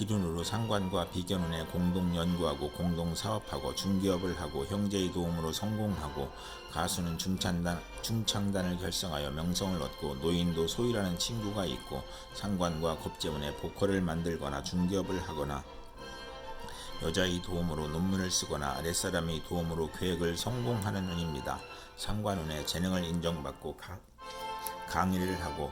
기준으로 상관과 비견운에 공동 연구하고 공동 사업하고 중기업을 하고 형제의 도움으로 성공하고 가수는 중창단, 중창단을 결성하여 명성을 얻고 노인도 소희라는 친구가 있고 상관과 겁재운에 보컬을 만들거나 중기업을 하거나 여자의 도움으로 논문을 쓰거나 아랫사람의 도움으로 계획을 성공하는 운입니다. 상관운에 재능을 인정받고 강, 강의를 하고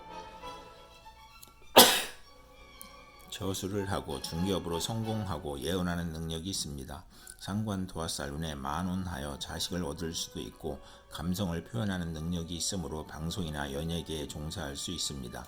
저수를 하고 중기업으로 성공하고 예언하는 능력이 있습니다. 상관 도화살 운에 만운하여 자식을 얻을 수도 있고 감성을 표현하는 능력이 있으므로 방송이나 연예계에 종사할 수 있습니다.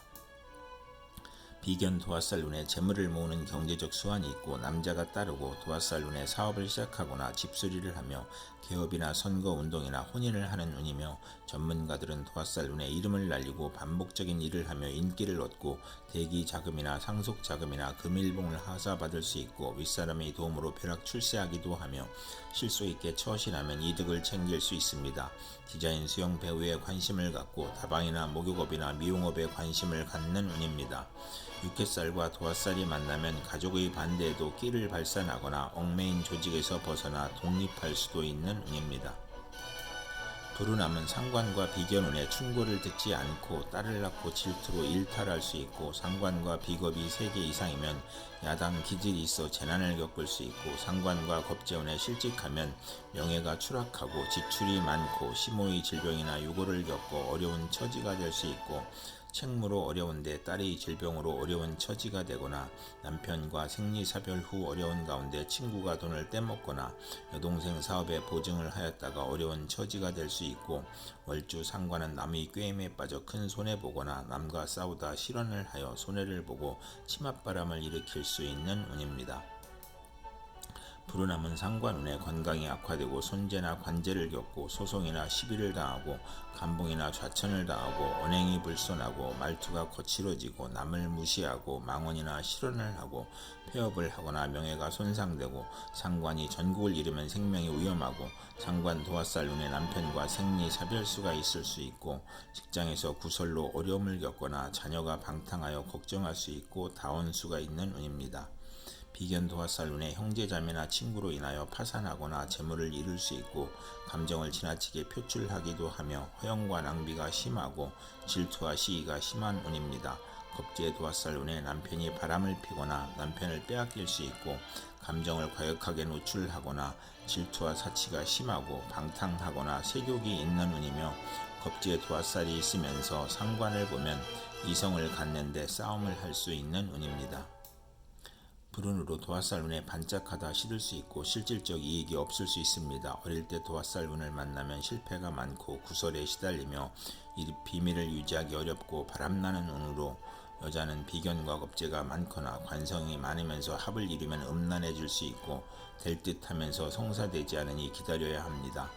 비견 도화살 눈에 재물을 모으는 경제적 수완이 있고 남자가 따르고 도화살 눈에 사업을 시작하거나 집수리를 하며 개업이나 선거 운동이나 혼인을 하는 운이며 전문가들은 도화살 눈에 이름을 날리고 반복적인 일을 하며 인기를 얻고 대기 자금이나 상속 자금이나 금일봉을 하사받을 수 있고 윗사람의 도움으로 벼락 출세하기도 하며 실소 있게 처신하면 이득을 챙길 수 있습니다. 디자인 수영 배우에 관심을 갖고 다방이나 목욕업이나 미용업에 관심을 갖는 운입니다. 육개살과 도화살이 만나면 가족의 반대에도 끼를 발산하거나 얽매인 조직에서 벗어나 독립할 수도 있는 운입니다. 불운함은 상관과 비견운에 충고를 듣지 않고 딸을 낳고 질투로 일탈할 수 있고 상관과 비겁이 3개 이상이면 야당 기질이 있어 재난을 겪을 수 있고 상관과 겁재운에 실직하면 명예가 추락하고 지출이 많고 심호의 질병이나 유고를 겪고 어려운 처지가 될 수 있고 책무로 어려운데 딸이 질병으로 어려운 처지가 되거나 남편과 생리사별 후 어려운 가운데 친구가 돈을 떼먹거나 여동생 사업에 보증을 하였다가 어려운 처지가 될 수 있고 월주 상관은 남의 꾀임에 빠져 큰 손해보거나 남과 싸우다 실언을 하여 손해를 보고 치맛바람을 일으킬 수 있는 운입니다. 불운함은 상관운에 건강이 악화되고 손재나 관제를 겪고 소송이나 시비를 당하고 감봉이나 좌천을 당하고 언행이 불손하고 말투가 거칠어지고 남을 무시하고 망언이나 실언을 하고 폐업을 하거나 명예가 손상되고 상관이 전국을 잃으면 생명이 위험하고 상관 도화살 운에 남편과 생리 사별수가 있을 수 있고 직장에서 구설로 어려움을 겪거나 자녀가 방탕하여 걱정할 수 있고 다원수가 있는 운입니다. 비견 도화살 눈에 형제자매나 친구로 인하여 파산하거나 재물을 잃을 수 있고 감정을 지나치게 표출하기도 하며 허영과 낭비가 심하고 질투와 시기가 심한 운입니다. 겁제 도화살 운에 남편이 바람을 피거나 남편을 빼앗길 수 있고 감정을 과격하게 노출하거나 질투와 사치가 심하고 방탕하거나 세욕이 있는 운이며 겁제 도화살이 있으면서 상관을 보면 이성을 갖는데 싸움을 할 수 있는 운입니다. 불운으로 도화살 운에 반짝하다 시들 수 있고 실질적 이익이 없을 수 있습니다. 어릴 때 도화살 운을 만나면 실패가 많고 구설에 시달리며 이 비밀을 유지하기 어렵고 바람나는 운으로 여자는 비견과 겁재가 많거나 관성이 많으면서 합을 이루면 음란해질 수 있고 될 듯하면서 성사되지 않으니 기다려야 합니다.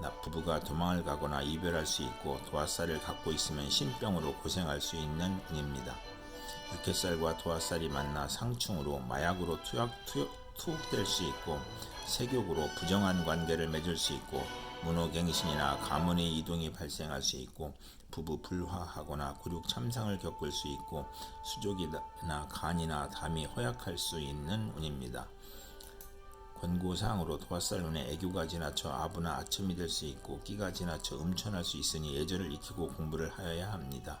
나 부부가 도망을 가거나 이별할 수 있고 도화살을 갖고 있으면 신병으로 고생할 수 있는 운입니다. 육개살과 도화살이 만나 상충으로 마약으로 투약, 투, 투옥될 수 있고 세욕으로 부정한 관계를 맺을 수 있고 문호갱신이나 가문의 이동이 발생할 수 있고 부부 불화하거나 굴욕 참상을 겪을 수 있고 수족이나 간이나 담이 허약할 수 있는 운입니다. 권고사항으로 도화살 눈에 애교가 지나쳐 아부나 아첨이 될 수 있고 끼가 지나쳐 음천할 수 있으니 예절을 익히고 공부를 하여야 합니다.